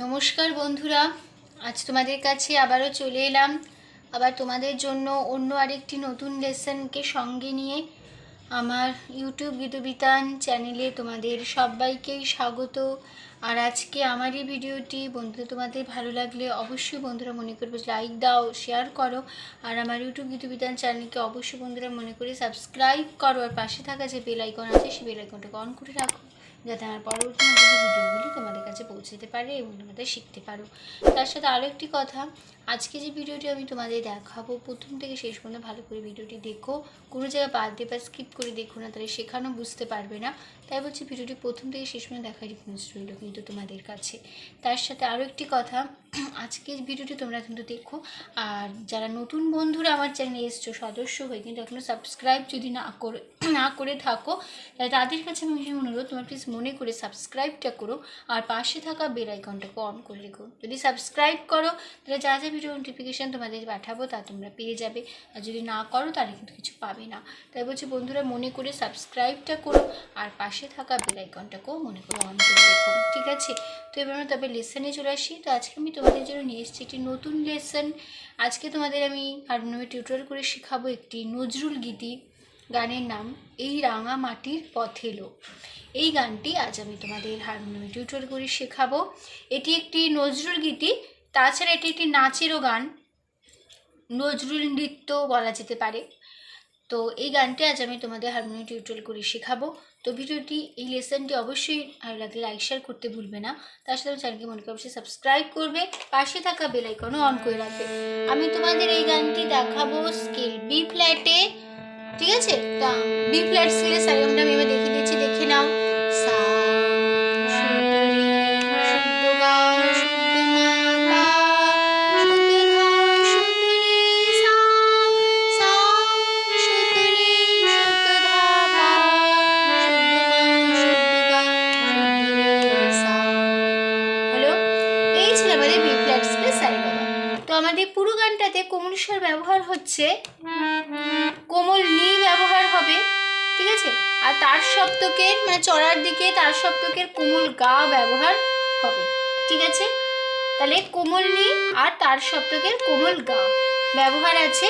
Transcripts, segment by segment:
নমস্কার বন্ধুরা, আজ তোমাদের কাছে আবারও চলে এলাম। আবার তোমাদের জন্য অন্য আরেকটি নতুন লেসনকে সঙ্গে নিয়ে আমার ইউটিউব গীতবিতান চ্যানেলে তোমাদের সবাইকেই স্বাগত। আর আজকে আমার এই ভিডিওটি বন্ধুরা তোমাদের ভালো লাগলে অবশ্যই বন্ধুরা মনে করবে লাইক দাও, শেয়ার করো। আর আমার ইউটিউব গীতবিতান চ্যানেলকে অবশ্যই বন্ধুরা মনে করে সাবস্ক্রাইব করো। আর পাশে থাকা যে বেল আইকন আছে সেই বেল আইকনটাকে অন করে রাখো। যাতে আমার পরবর্তী নতুন ভিডিওগুলি তোমাদের কাছে পৌঁছতে পারে এবং তোমাদের শিখতে পারো। তার সাথে আরও একটি কথা, আজকে যে ভিডিওটি আমি তোমাদের দেখাবো, প্রথম থেকে শেষ পর্যন্ত ভালো করে ভিডিওটি দেখো। কোনো জায়গায় বাদ দিয়ে বা স্কিপ করে দেখো না, তাহলে শেখানো বুঝতে পারবে না। তাই বলছি ভিডিওটি প্রথম থেকে শেষ পর্যন্ত দেখার রিকোয়েস্ট রইল কিন্তু তোমাদের কাছে। তার সাথে আরও একটি কথা আজকের ভিডিওটি তোমরা কিন্তু দেখো। আর যারা নতুন বন্ধুরা আমার চ্যানেলে এসছো, সদস্য হয়ে কিন্তু এখনও সাবস্ক্রাইব যদি না করে না করে থাকো, তাহলে তাদের কাছে আমি অনুরোধ, তোমরা প্লিজ মনে করে সাবস্ক্রাইবটা করো আর পাশে থাকা বেল আইকনটাকে অন করে রেখো। যদি সাবস্ক্রাইব করো, তাহলে যা যা ভিডিও নোটিফিকেশান তোমাদের পাঠাবো তা তোমরা পেয়ে যাবে। আর যদি না করো, তাহলে কিন্তু কিছু পাবে না। তাই বলছি বন্ধুরা, মনে করে সাবস্ক্রাইবটা করো আর পাশে থাকা বেল আইকনটাকেও মনে করে অন করে রেখো। ঠিক আছে? তো এবার তবে লেসনে চলে আসি। তো আজকে আমি তোমাদের জন্য নিয়ে এসেছি একটি নতুন লেসন আজকে তোমাদের আমি হারমোনিয়ামে টিউটোরিয়াল করে শেখাবো একটি নজরুল গীতি গানের নাম, এই রাঙা মাটির পথেলো এই গানটি আজ আমি তোমাদের হারমোনিয়ামে টিউটোরিয়াল করে শেখাবো। এটি একটি নজরুল গীতি, তাছাড়া এটি একটি নাচেরও গান। নজরুল নৃত্য বলা যেতে পারে। তো এই গানটি আজ আমি তোমাদের হারমোনিয়াম টিউটোরিয়াল করে শেখাবো। তো ভিডিওটি, এই লেসনটি অবশ্যই ভালো লাগলে লাইক, শেয়ার করতে ভুলবে না। তার সাথে চ্যানেলকে মনে করে সাবস্ক্রাইব করবে। পাশে থাকা বেলাইকনও অন করে রাখবে। আমি তোমাদের এই গানটি দেখাবো স্কেল বি ফ্ল্যাটে। ঠিক আছে? তা বি ফ্ল্যাট স্কেলে সাইমটা আমি এবার দেখিয়ে দিচ্ছি। দেখে নাও। হচ্ছে, কোমল নি ব্যবহার হবে, ঠিক আছে? আর তার সপ্তকের মানে চড়ার দিকে তার সপ্তকের কোমল গা ব্যবহার হবে, ঠিক আছে? তাহলে কোমল নি আর তার সপ্তকের কোমল গা ব্যবহার আছে,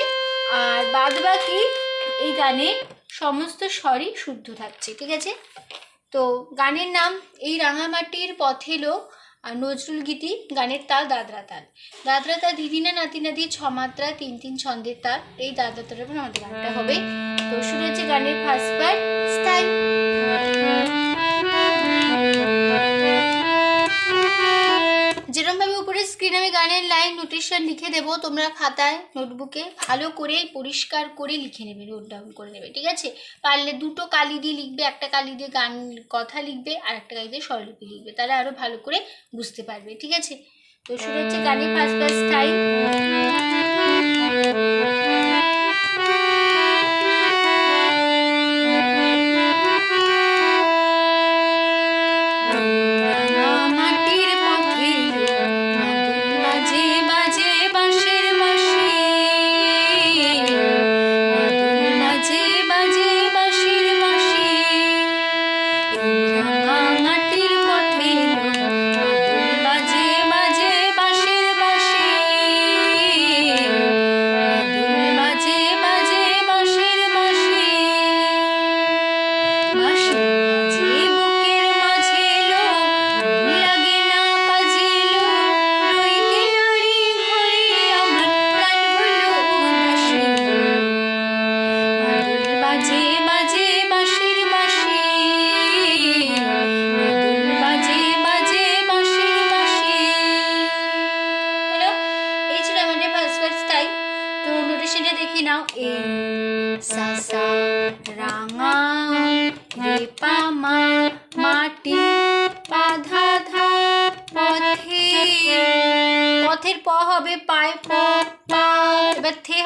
আর বাদ বাকি এই গানে সমস্ত স্বরই শুদ্ধ থাকছে, ঠিক আছে? তো গানের নাম, এই রাঙামাটির পথেলো আর নজরুল গীতি গানের তাল দাদরা তাল। দাদরা তাল দিদি না নাতি নাতি ছ মাত্রা তিন তিন ছন্দের তাল। এই দাদরা তালের উপর আমাদের গানটা হবে। তো শুরু হচ্ছে গানের ফার্স্ট পার্ট স্টাইল স্ক্রিনে আমি গানের লাইন নোটেশন লিখে দেব। তোমরা খাতায় নোটবুকে ভালো করে পরিষ্কার করে লিখে নেবে নোট ডাউন করে নেবে, ঠিক আছে? পারলে দুটো কালি দিয়ে লিখবে, একটা কালি দিয়ে গান, কথা লিখবে আর একটা কালি দিয়ে স্বরলিপি লিখবে। তাহলে আরও ভালো করে বুঝতে পারবে, ঠিক আছে? তো শুরু হচ্ছে গানের ফার্স্ট ফার্স্ট স্টাইল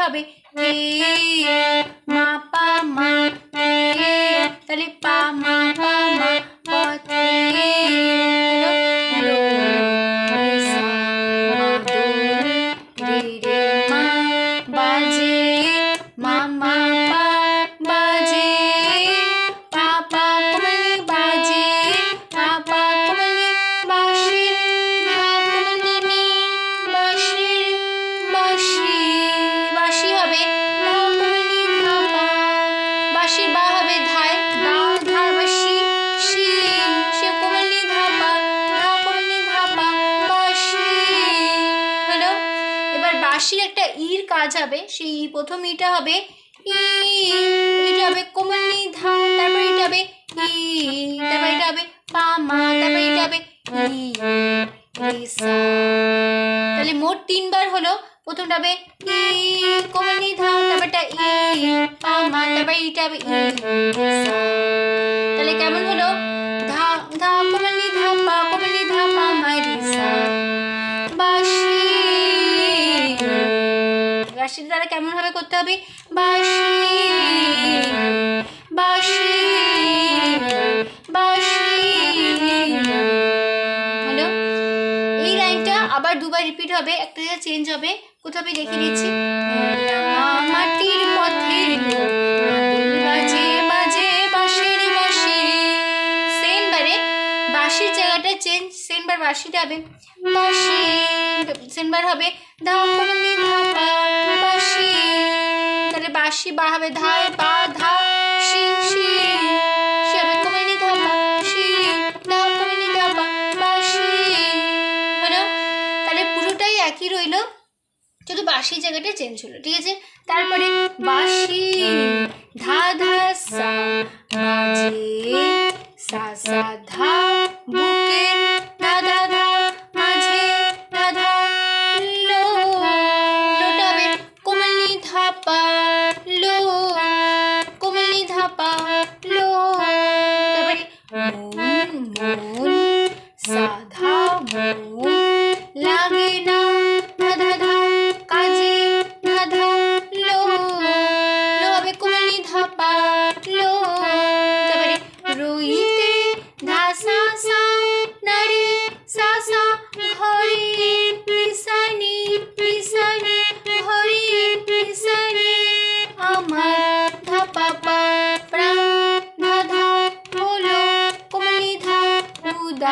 হবে হলো প্রথমটা হবে ই, কোমল নি ধা তারপরটা ই পা মা তারপর এটা হবে ই তাহলে কেমন হলো? ধা ধা, কোমল নি ধা পা, কোমল নি ধা পা মা রে সা। বাঁশি। বাঁশির দ্বারা কেমন ভাবে করতে হবে? বাঁশি। বাঁশি। হবে একটা জায়গায় চেঞ্জ হবে। কোথাও দেখে দিচ্ছি মাটির পথে বাজে বাজে বাঁশির বাঁশি। সেম বারে বাঁশির জায়গাটা চেঞ্জ সেনবার বাঁশিটা হবে। বাঁশি সেনবার হবে বাঁশি। তাহলে বাঁশি বা হবে ধায় পা ধা শি শি। বাঁশির জায়গাটা চেঞ্জ হলো, ঠিক আছে? তারপরে বাসি ধা ধা সা, বাজে সা সা ধা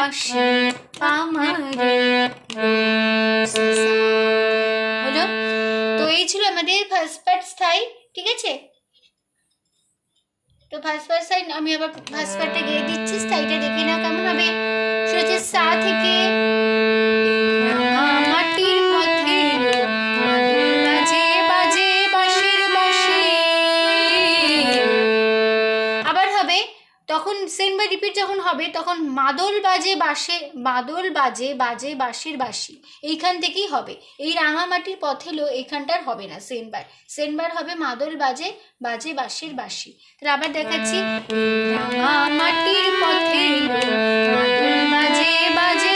সা সা। হলো তো এই ছিল আমাদের ফার্স্ট পার্ট স্থায়ী, ঠিক আছে তো ফার্স্ট পার্ট সাইড আমি আবার ফার্স্ট পার্টটা গিয়ে দিচ্ছি, স্থায়ীটা দেখে নাও কেমন হবে সেটা হচ্ছে সা থেকে রিপিট যখন হবে, তখন মাদল বাজে বাসে, মাদল বাজে বাজে বাঁশির বাসি এইখান থেকেই হবে। এই রাঙামাটির পথে লো, এইখানটার হবে না, সেনবার। সেনবার হবে মাদল বাজে বাজে বাঁশির বাসি তাহলে আবার দেখাচ্ছি। রাঙামাটির পথে মাদল বাজে বাজে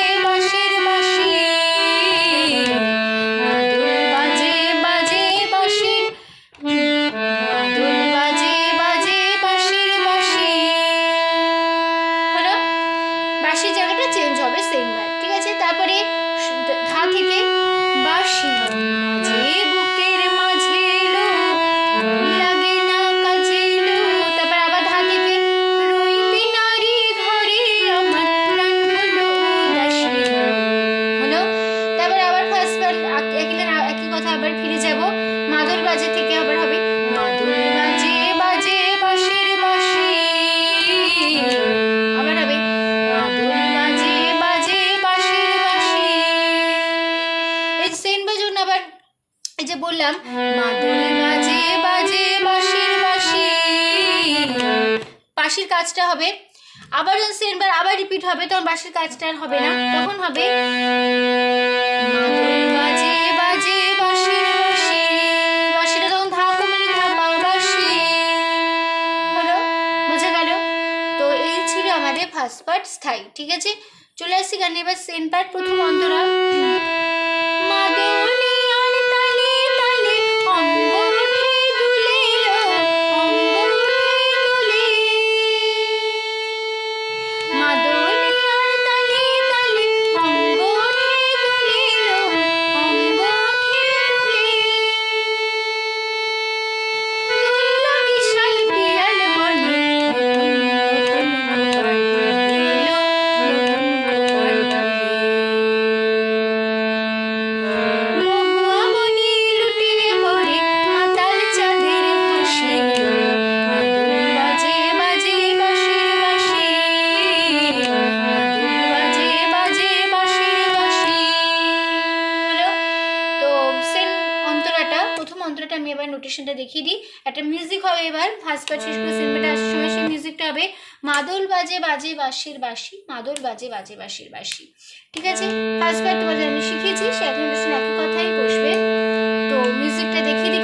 আবার ফিরে যাব। মাদল বাজে থেকে আবার হবে। বাজে বাজে আবার হবে। এই যে বললাম, মাদল বাজে বাজে, বাঁশির বাঁশি। বাঁশির কাজটা হবে। আবার যখন সেনবার আবার রিপিট হবে, তখন বাঁশির কাজটা আর হবে না। তখন হবে ফার্স্ট পার্ট স্থায়ী ঠিক আছে? চলে আসছি গানের এবার সেন পার্ট প্রথম অন্তরা। দেখিয়ে দিই। একটা মিউজিক হবে এবার। ফার্স্ট পার্ট শেষ করে সিনেমাটা সময় সেই মিউজিকটা হবে, মাদল বাজে বাজে বাঁশির বাঁশি, মাদল বাজে বাজে বাঁশির বাঁশি। ঠিক আছে? ফার্স্ট পার্ট তোমাদের আমি শিখিয়েছি, সে এখন একই কথাই বসবে। তো মিউজিকটা দেখিয়ে দিই।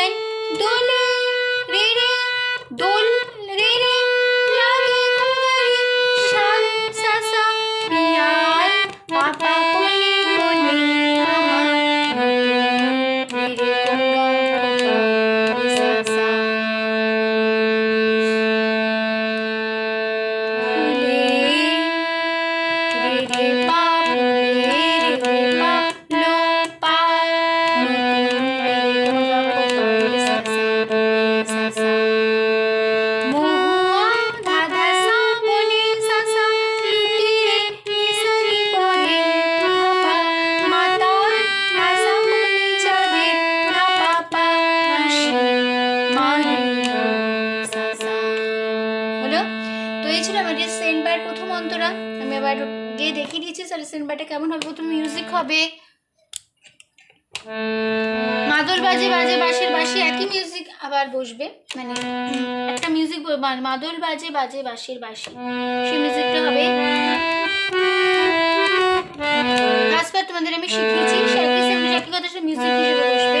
दोलन दोल रे रे दोल रे रे। দিয়েছি কেমন হবে? প্রথম মিউজিক হবে। মাদল বাজে বাজে বাঁশের বাঁশি একই মিউজিক আবার বসবে। মানে একটা মিউজিক মাদল বাজে বাজে বাঁশের বাঁশি। সেই মিউজিকটা হবে। লাস্টবার তোমাদের আমি শিখিয়েছি। সেই একই সেম একই কথা সে মিউজিক হিসেবে বসবে।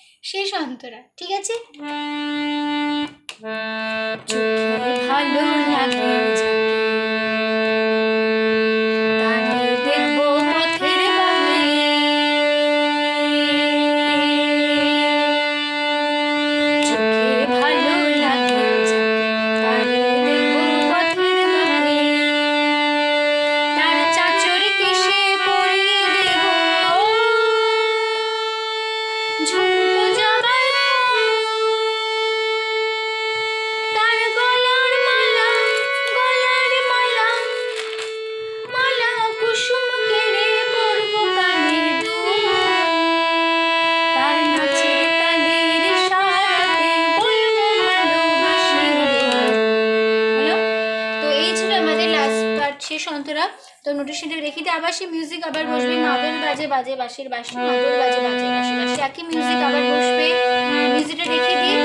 শেষ অন্তরা ঠিক আছে? ভালো লাগে। তো নোটিশনটা রেখে দিয়ে আবার সেই মিউজিক আবার বসবে। মাদল বাজে বাজে বাসির বাসি মাদল বাজে বাজে বাসি বাসি একই মিউজিক আবার বসবে। মিউজিকটা রেখে দিয়ে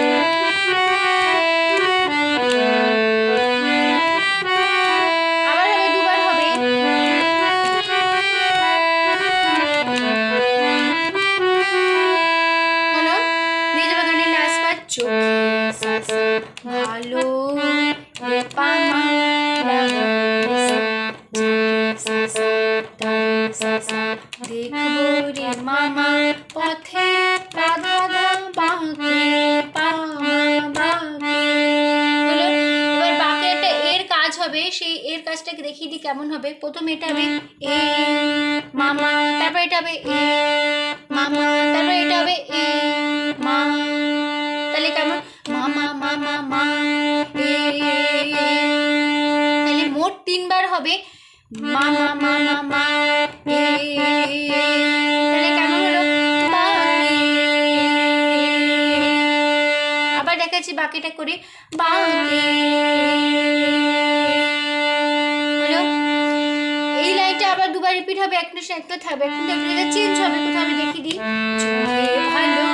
দুবার রিপিট হবে একটা সে একটা থাকবে এখন দেখবে এটা চেঞ্জ হবে কোথাও আমি দেখি দিই ভালো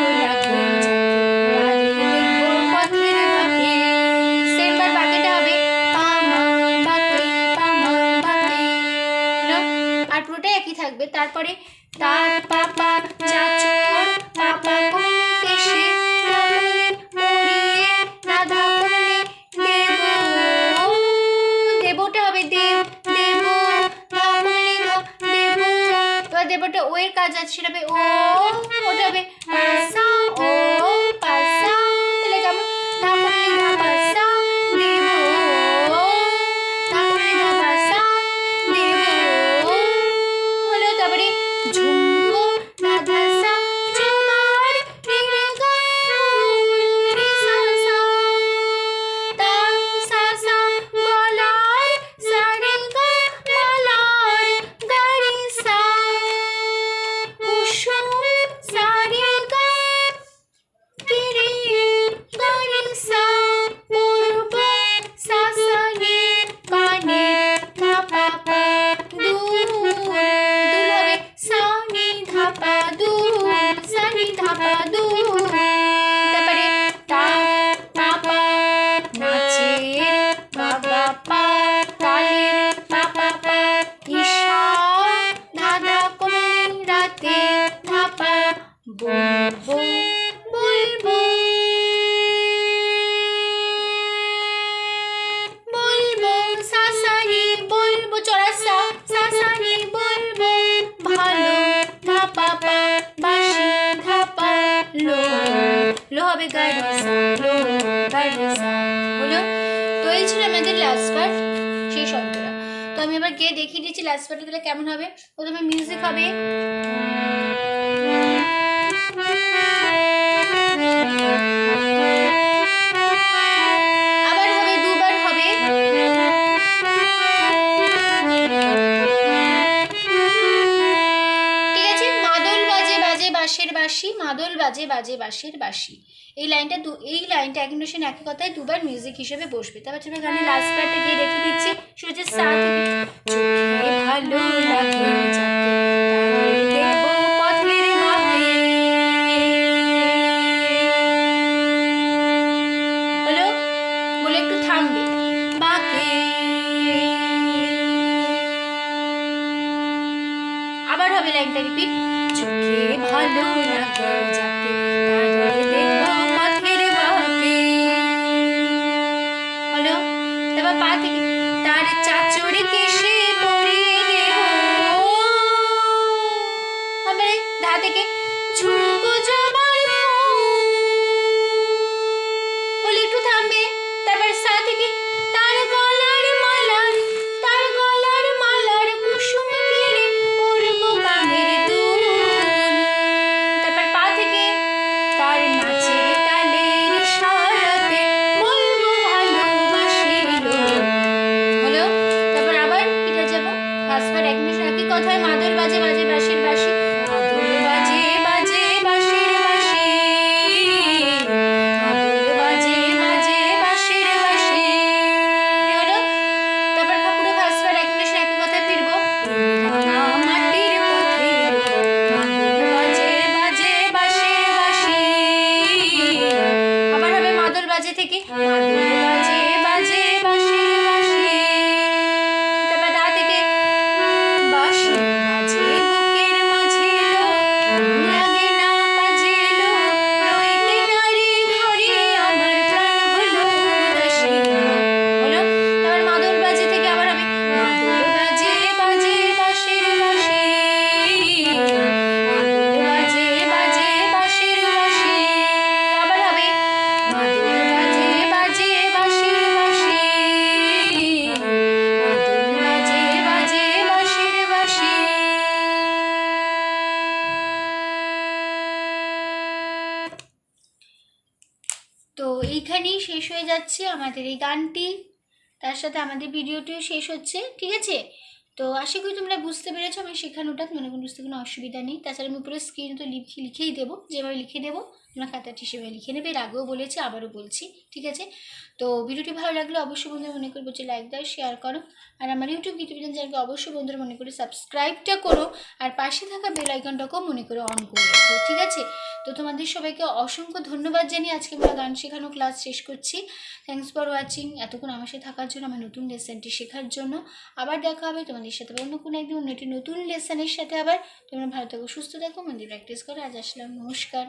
তারপরে তারপর তো আমি এবার গিয়ে দেখিয়ে দিচ্ছি লাস্ট তাহলে কেমন হবে। প্রথমে মিউজিক হবে। মাদল বাজে বাজে বাঁশির বাঁশি। এই লাইনটা এই লাইনটা একই নোশন একই কথায় দুবার মিউজিক হিসেবে বসবে। তারপর তুমি গানে লাস্ট পার্টে গিয়ে রেখে দিচ্ছি। সূর্যের সাথ ভালো আবার হবে লাইনটা রিপিট চোখে ভালো I'm gonna go, it. তার সাথে আমাদের ভিডিওটিও শেষ হচ্ছে, ঠিক আছে? তো আশা করি তোমরা বুঝতে পেরেছ, আমি শেখানোটা মনে কোনো বুঝতে কোনো অসুবিধা নেই। তাছাড়া আমি উপরে স্ক্রিন তো লিখে লিখেই দেবো, যেভাবে লিখে দেবো। তোমরা খাতাটি হিসেবে লিখে নেবে, এর আগেও বলেছি, আবারও বলছি, ঠিক আছে? তো ভিডিওটি ভালো লাগলে অবশ্যই বন্ধুরা মনে করব যে লাইক দাও শেয়ার করো, আর আমার ইউটিউব গীতবিধান চ্যানেলকে অবশ্যই বন্ধুরা মনে করে সাবস্ক্রাইবটা করো, আর পাশে থাকা বেল আইকনটাকেও মনে করে অন করে রাখো, ঠিক আছে? তো তোমাদের সবাইকে অসংখ্য ধন্যবাদ জানিয়ে আজকে আমরা গান শেখানো ক্লাস শেষ করছি। থ্যাংকস ফর ওয়াচিং এতক্ষণ আমার সাথে থাকার জন্য, আমার নতুন লেসনটি শেখার জন্য। আবার দেখা হবে তোমাদের সাথে অন্য কোনো একদিন, অন্য একটি নতুন লেসনের সাথে আবার। তোমরা ভালো থাকো, সুস্থ থাকো, মন্দির প্র্যাকটিস করো, আজ আসলাম, নমস্কার।